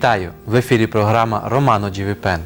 Вітаю! В ефірі програма Романо Джівіпен.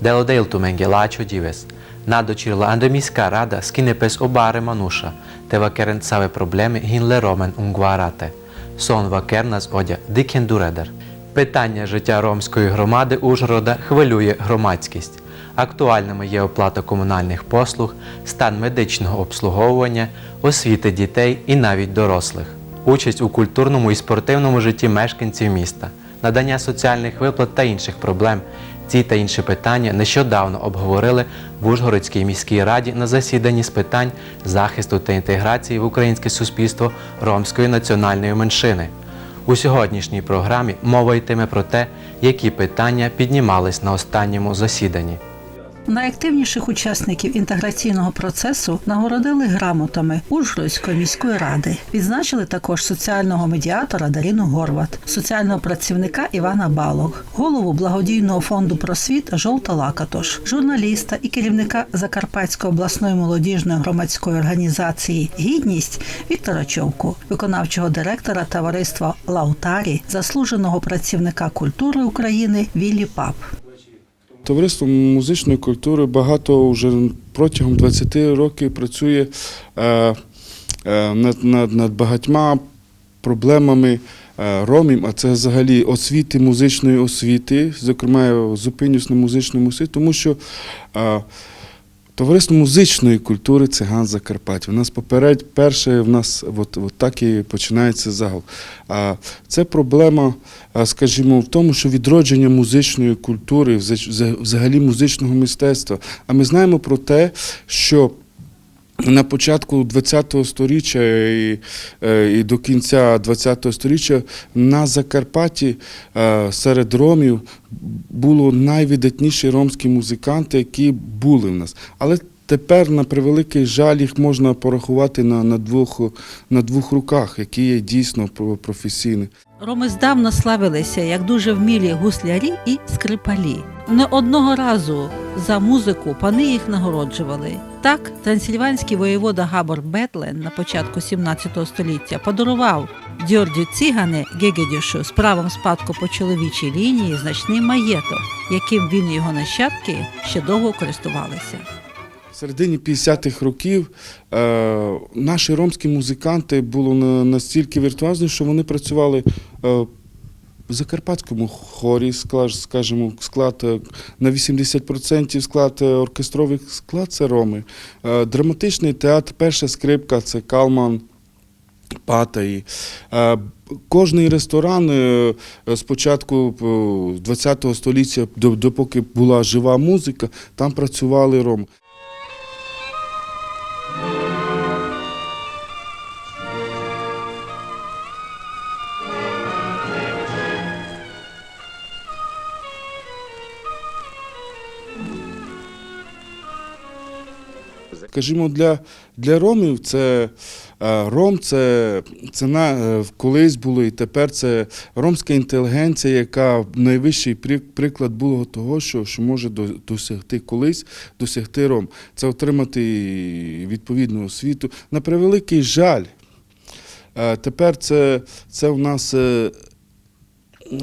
Дело дейлту менгелачо дівес. Надо чірла андеміська рада скине пес обаре мануша. Те вакерен саве проблеми гінле ромен унгварате. Сон вакерна з одя дикен дуредер. Питання життя ромської громади Ужгорода хвилює громадськість. Актуальними є оплата комунальних послуг, стан медичного обслуговування, освіти дітей і навіть дорослих, участь у культурному і спортивному житті мешканців міста, надання соціальних виплат та інших проблем. Ці та інші питання нещодавно обговорили в Ужгородській міській раді на засіданні з питань захисту та інтеграції в українське суспільство ромської національної меншини. У сьогоднішній програмі мова йтиме про те, які питання піднімались на останньому засіданні. Найактивніших учасників інтеграційного процесу нагородили грамотами Ужгородської міської ради. Відзначили також соціального медіатора Даріну Горват, соціального працівника Івана Балог, голову благодійного фонду просвіт Жовта Лакатош, журналіста і керівника Закарпатської обласної молодіжної громадської організації Гідність Віктора Човку, виконавчого директора товариства Лаутарі, заслуженого працівника культури України Віллі Пап. Товариство музичної культури багато вже протягом 20 років працює е, е, над, над, над багатьма проблемами е, ромів, а це взагалі освіти, музичної освіти. Зокрема, я зупинюсь на музичному освіті, тому що Товариство музичної культури циган Закарпаття. У нас попередь перше, в нас от, от так і починається загал. А це проблема, скажімо, в тому, що відродження музичної культури, взагалі музичного мистецтва. А ми знаємо про те, що на початку ХХ століття і, е, і до кінця ХХ століття на Закарпатті е, серед ромів було найвидатніші ромські музиканти, які були в нас. Але тепер, на превеликий жаль, їх можна порахувати на, на, двох, на двох руках, які є дійсно професійні. Роми здавна славилися як дуже вмілі гуслярі і скрипалі. Не одного разу за музику пани їх нагороджували. Так, трансильванський воєвода Габор Бетлен на початку 17 століття подарував Дьордю Цігане Гегедюшу з правом спадку по чоловічій лінії значний маєток, яким він і його нащадки ще довго користувалися. Середині 50-х років е, наші ромські музиканти були настільки віртуозні, що вони працювали е, в закарпатському хорі, склад, скажімо, склад е, на 80% склад оркестрових склад це роми. Драматичний театр, перша скрипка це Калман. Патаї. Кожний ресторан з початку ХХ століття, до- допоки була жива музика, там працювали роми. Скажімо, для, для ромів це е, ром, це, це на, е, колись було і тепер це ромська інтелігенція, яка найвищий при- приклад було того, що, що може до- досягти колись досягти ром. Це отримати відповідну освіту. На превеликий жаль, е, тепер це, це у нас.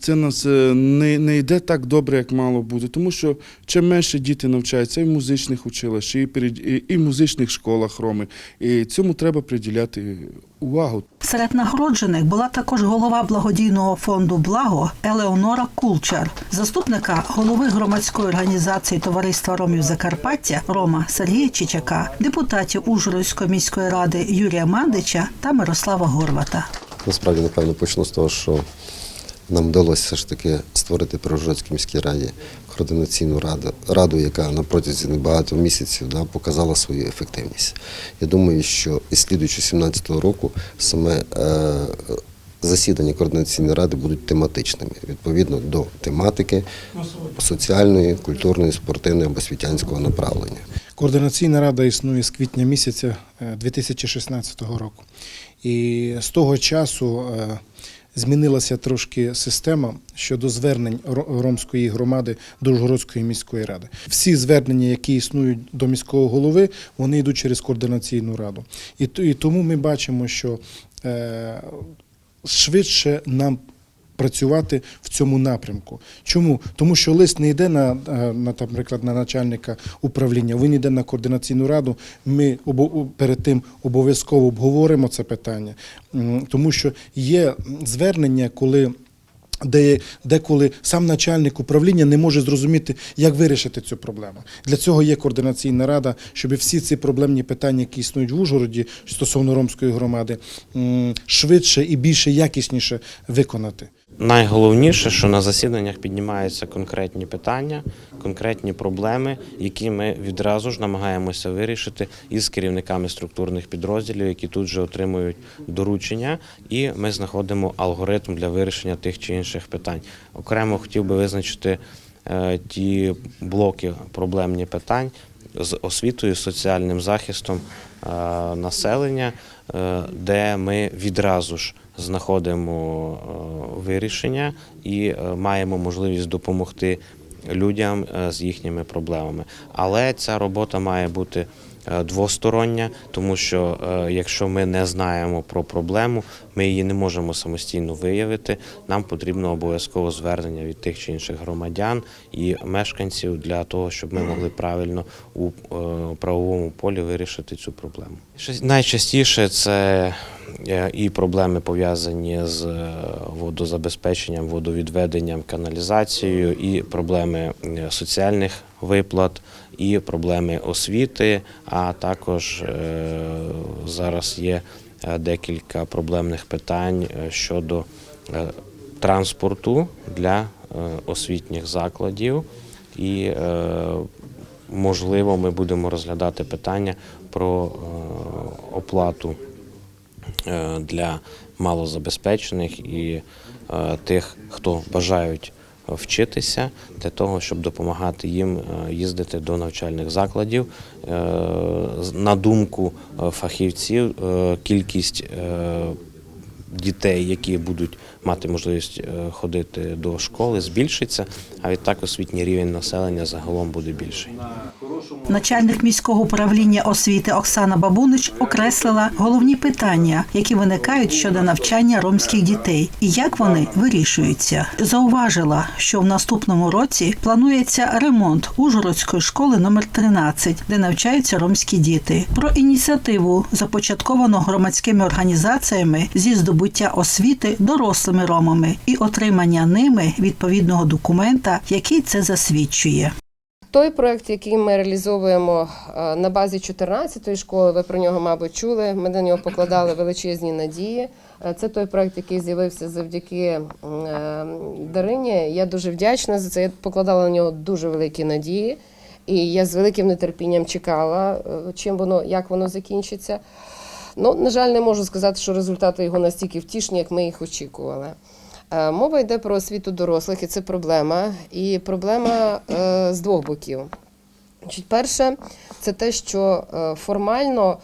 Це нас е, не, не йде так добре, як мало бути, тому що чим менше діти навчаються і в музичних училищах, і, перед- і, і в музичних школах роми. І цьому треба приділяти увагу. Серед нагороджених була також голова благодійного фонду Благо Елеонора Кулчар, заступника голови громадської організації Товариства Ромів Закарпаття Рома Сергія Чичака, депутатів Ужгородської міської ради Юрія Мандича та Мирослава Горвата. Насправді, напевно, почну з того, що нам вдалося все ж таки створити при Ужгородській міській раді координаційну раду, раду, яка на протязі багато місяців да, показала свою ефективність. Я думаю, що і слідуючи 17-го року саме е, засідання координаційної ради будуть тематичними, відповідно до тематики соціальної, культурної, спортивної або освітянського направлення. Координаційна рада існує з квітня місяця е, 2016 року. І з того часу е, змінилася трошки система щодо звернень ромської громади до Ужгородської міської ради. Всі звернення, які існують до міського голови, вони йдуть через координаційну раду. І, тому ми бачимо, що е, швидше нам працювати в цьому напрямку. Чому? Тому що лист не йде на, е, на наприклад, на начальника управління, він йде на координаційну раду. Ми обо- перед тим обов'язково обговоримо це питання, тому що є звернення, коли. Де деколи сам начальник управління не може зрозуміти, як вирішити цю проблему. Для цього є координаційна рада, щоб всі ці проблемні питання, які існують в Ужгороді стосовно ромської громади, швидше і більше якісніше виконати. Найголовніше, що на засіданнях піднімаються конкретні питання, конкретні проблеми, які ми відразу ж намагаємося вирішити із керівниками структурних підрозділів, які тут же отримують доручення, і ми знаходимо алгоритм для вирішення тих чи інших питань. Окремо хотів би визначити е, ті блоки проблемні питань з освітою, соціальним захистом е, населення, де ми відразу ж знаходимо е, вирішення і е, маємо можливість допомогти людям е, з їхніми проблемами. Але ця робота має бути е, двостороння, тому що е, якщо ми не знаємо про проблему, ми її не можемо самостійно виявити. Нам потрібно обов'язково звернення від тих чи інших громадян і мешканців для того, щоб ми могли правильно у е, правовому полі вирішити цю проблему. Найчастіше це е, і проблеми пов'язані з е, водозабезпеченням, водовідведенням, каналізацією, і проблеми е, соціальних виплат, і проблеми освіти. А також е, зараз є е, декілька проблемних питань е, щодо транспорту для освітніх закладів. І можливо, ми будемо розглядати питання про оплату для малозабезпечених і тих, хто бажають вчитися, для того, щоб допомагати їм е, їздити до навчальних закладів. Е, На думку е, фахівців, кількість дітей, які будуть мати можливість е, ходити до школи, збільшиться, а відтак освітній рівень населення загалом буде більший. Начальник міського управління освіти Оксана Бабунич окреслила головні питання, які виникають щодо навчання ромських дітей, і як вони вирішуються. Зауважила, що в наступному році планується ремонт Ужгородської школи номер 13, де навчаються ромські діти. Про ініціативу, започатковану громадськими організаціями зі здобуття освіти дорослими ромами і отримання ними відповідного документа, який це засвідчує. Той проект, який ми реалізовуємо е, на базі 14-ї школи, ви про нього, мабуть, чули. Ми на нього покладали величезні надії. Е, Це той проект, який з'явився завдяки е, Дарині. Я дуже вдячна за це. Я покладала на нього дуже великі надії. І я з великим нетерпінням чекала, чим воно, як воно закінчиться. Ну, на жаль, не можу сказати, що результати його настільки втішні, як ми їх очікували. Е, Мова йде про освіту дорослих, і це проблема. І проблема е, з двох боків. Перше, це те, що е, формально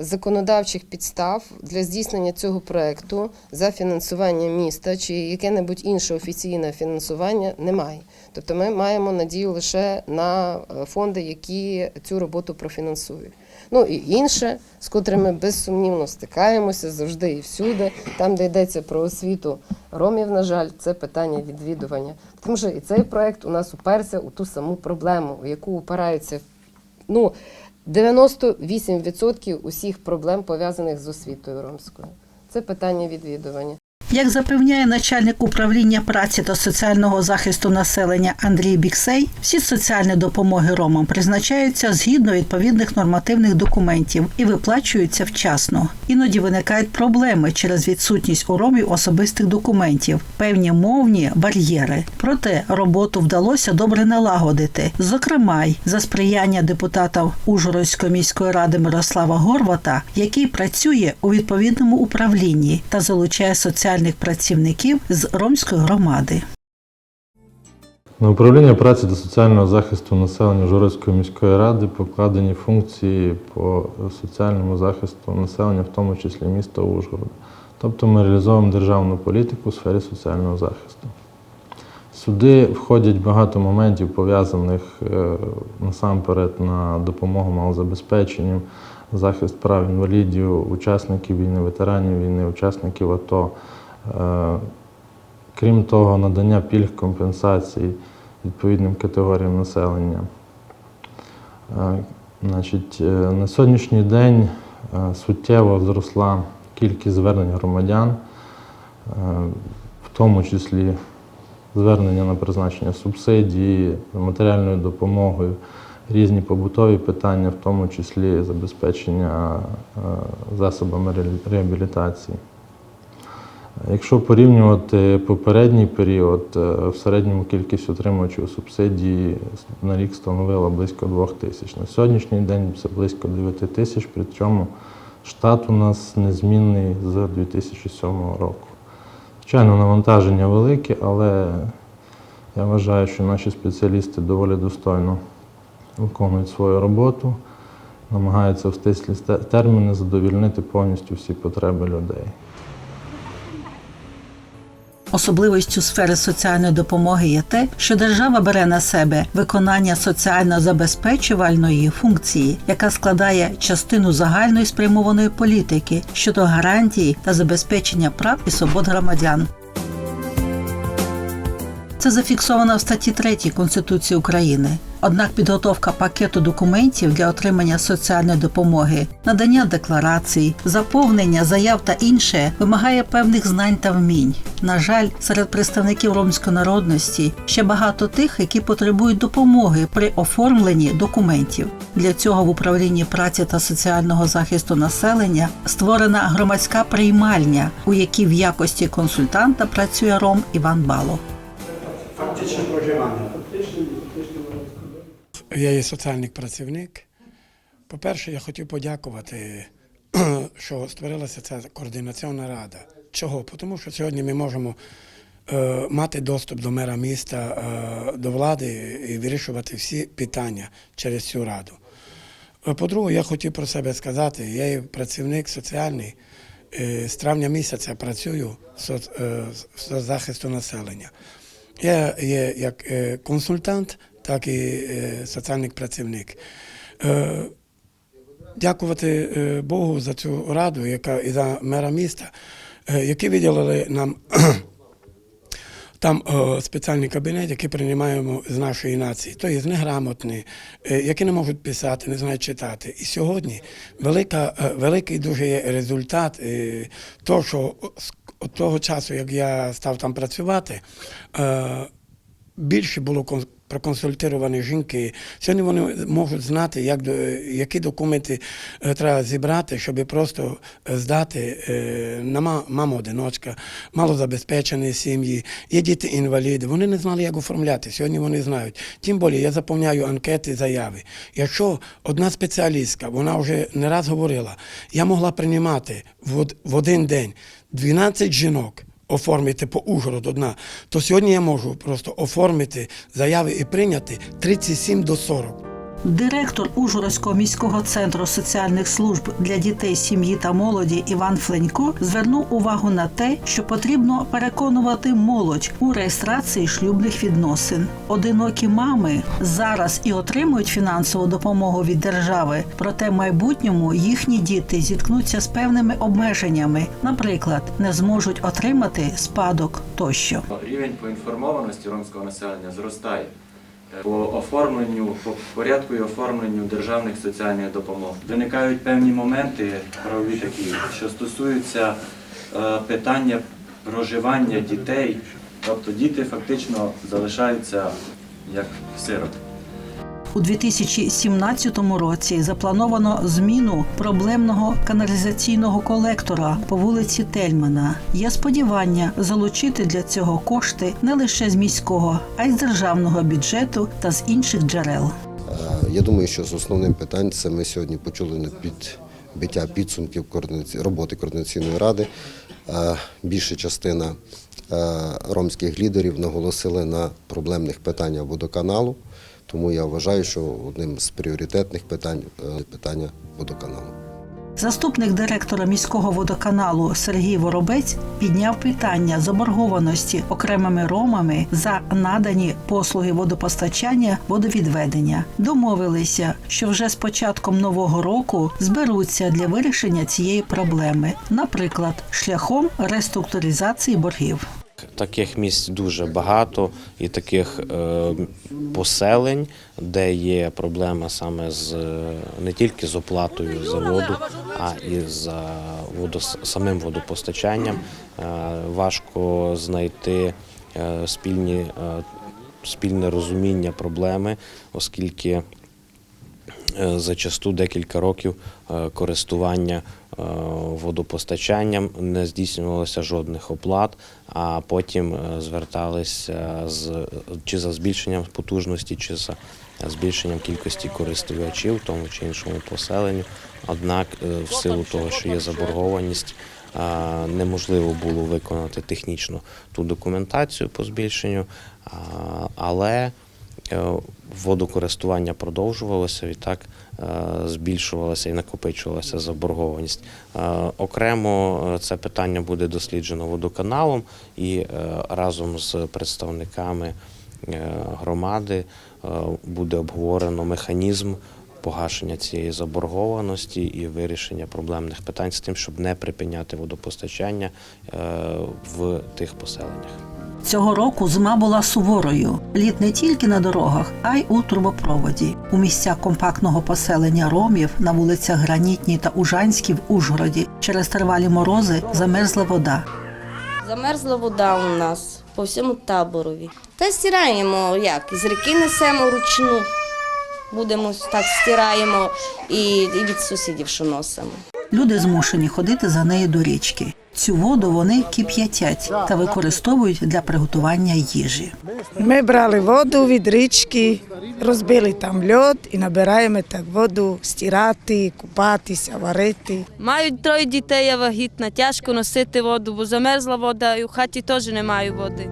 законодавчих підстав для здійснення цього проекту за фінансування міста чи яке-небудь інше офіційне фінансування немає. Тобто ми маємо надію лише на фонди, які цю роботу профінансують. Ну і інше, з котрими безсумнівно стикаємося завжди і всюди, там, де йдеться про освіту ромів, на жаль, це питання відвідування. Тому що і цей проект у нас уперся у ту саму проблему, у яку упираються ну, 98% усіх проблем пов'язаних з освітою ромською. Це питання відвідування. Як запевняє начальник управління праці та соціального захисту населення Андрій Біксей, всі соціальні допомоги ромам призначаються згідно відповідних нормативних документів і виплачуються вчасно. Іноді виникають проблеми через відсутність у ромів особистих документів, певні мовні бар'єри. Проте роботу вдалося добре налагодити. Зокрема, й за сприяння депутата Ужгородської міської ради Мирослава Горвата, який працює у відповідному управлінні та залучає соціальних працівників з ромської громади. На управління праці та соціального захисту населення Жорицької міської ради покладені функції по соціальному захисту населення, в тому числі міста Ужгорода. Тобто ми реалізовуємо державну політику у сфері соціального захисту. Сюди входять багато моментів, пов'язаних е, насамперед на допомогу малозабезпеченням, захист прав інвалідів, учасників війни, ветеранів війни, учасників АТО. Е, Крім того, надання пільг компенсацій відповідним категоріям населення. Е, Значить, е, на сьогоднішній день суттєво зросла кількість звернень громадян, в тому числі звернення на призначення субсидії, матеріальною допомогою, різні побутові питання, в тому числі забезпечення засобами реабілітації. Якщо порівнювати попередній період, е, в середньому кількість отримувачів субсидії на рік становила близько 2 тисяч. На сьогоднішній день це близько 9 тисяч, при цьому штат у нас незмінний з 2007 року. Звичайно, навантаження велике, але я вважаю, що наші спеціалісти доволі достойно виконують свою роботу, намагаються в стислі терміни задовільнити повністю всі потреби людей. Особливістю сфери соціальної допомоги є те, що держава бере на себе виконання соціально забезпечувальної функції, яка складає частину загальної спрямованої політики щодо гарантії та забезпечення прав і свобод громадян. Це зафіксовано в статті 3 Конституції України. Однак підготовка пакету документів для отримання соціальної допомоги, надання декларацій, заповнення заяв та інше вимагає певних знань та вмінь. На жаль, серед представників ромської народності ще багато тих, які потребують допомоги при оформленні документів. Для цього в управлінні праці та соціального захисту населення створена громадська приймальня, у якій в якості консультанта працює ром Іван Балов. Я є соціальний працівник. По-перше, я хотів подякувати, що створилася ця координаційна рада. Чого? Тому що сьогодні ми можемо е, мати доступ до мера міста, е, до влади і вирішувати всі питання через цю раду. Е, По-друге, я хотів про себе сказати, я є працівник соціальний. З травня місяця працюю в соцзахисту населення. Я є як е, консультант, так і е, соціальний працівник. Е, Дякувати Богу за цю раду, яка і за мера міста, які виділили нам там спеціальний кабінет, який приймаємо з нашої нації. То є неграмотні, які не можуть писати, не знають читати. І сьогодні велика, великий дуже є результат того, що от того часу, як я став там працювати, е, більше було проконсультовані жінки. Сьогодні вони можуть знати, як, які документи е, треба зібрати, щоб просто е, здати е, на ма- мама одиночка, малозабезпечені сім'ї, є діти-інваліди. Вони не знали, як оформляти. Сьогодні вони знають. Тим більше я заповняю анкети, заяви. Якщо одна спеціалістка, вона вже не раз говорила, я могла приймати в один день 12 жінок оформити по Ужгород одна, то сьогодні я можу просто оформити заяви і прийняти 37 до 40. Директор Ужгородського міського центру соціальних служб для дітей, сім'ї та молоді Іван Фленько звернув увагу на те, що потрібно переконувати молодь у реєстрації шлюбних відносин. Одинокі мами зараз і отримують фінансову допомогу від держави, проте в майбутньому їхні діти зіткнуться з певними обмеженнями, наприклад, не зможуть отримати спадок тощо. Рівень поінформованості ромського населення зростає по оформленню, по порядку і оформленню державних соціальних допомог. Виникають певні моменти правові такі, що стосуються е, питання проживання дітей, тобто діти фактично залишаються як сироти. У 2017 році заплановано зміну проблемного каналізаційного колектора по вулиці Тельмана. Є сподівання залучити для цього кошти не лише з міського, а й з державного бюджету та з інших джерел. Е, Я думаю, що з основним питань це ми сьогодні почули на підбиття підсумків роботи координаційної ради. Е, Більша частина е, ромських лідерів наголосили на проблемних питаннях водоканалу. Тому я вважаю, що одним з пріоритетних питань е, питання водоканалу. Заступник директора міського водоканалу Сергій Воробець підняв питання заборгованості окремими ромами за надані послуги водопостачання водовідведення. Домовилися, що вже з початком нового року зберуться для вирішення цієї проблеми, наприклад, шляхом реструктуризації боргів. Таких місць дуже багато і таких е, поселень, де є проблема саме з е, не тільки з оплатою за воду, а і за водос, самим водопостачанням. Е, важко знайти спільні, спільне розуміння проблеми, оскільки зачасту декілька років е, користування е, водопостачанням не здійснювалося жодних оплат, а потім е, зверталися з чи за збільшенням потужності, чи за збільшенням кількості користувачів в тому чи іншому поселенню. Однак, е, в силу того, що є заборгованість, е, неможливо було виконати технічно ту документацію по збільшенню, але Е, водокористування продовжувалося, відтак е, збільшувалася і накопичувалася заборгованість. Е, Окремо е, це питання буде досліджено водоканалом і разом з представниками громади буде обговорено механізм погашення цієї заборгованості і вирішення проблемних питань з тим, щоб не припиняти водопостачання в тих поселеннях. Цього року зима була суворою. Лід не тільки на дорогах, а й у трубопроводі. У місцях компактного поселення ромів на вулицях Гранітній та Ужанській в Ужгороді через тривалі морози замерзла вода. Замерзла вода у нас по всьому таборові. Та стираємо як? З ріки несемо вручну. Будемо так стираємо і від сусідів, що носимо. Люди змушені ходити за нею до річки. Цю воду вони кип'ятять та використовують для приготування їжі. Ми брали воду від річки, розбили там льод і набираємо так воду стирати, купатися, варити. Маю троє дітей, я вагітна, тяжко носити воду, бо замерзла вода і в хаті теж немає води.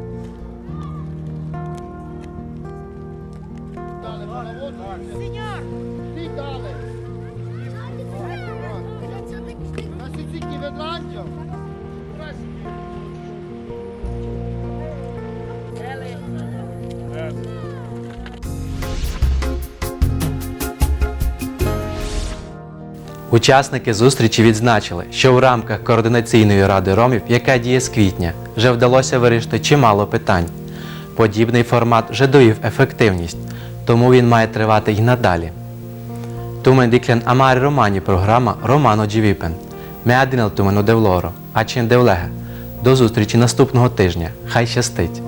Учасники зустрічі відзначили, що в рамках координаційної ради ромів, яка діє з квітня, вже вдалося вирішити чимало питань. Подібний формат вже довів ефективність, тому він має тривати й надалі. Тумен діклен амари романі програма Романо Джівіпен. Меадинел тумен девлоро, а чин девлеге. До зустрічі наступного тижня. Хай щастить!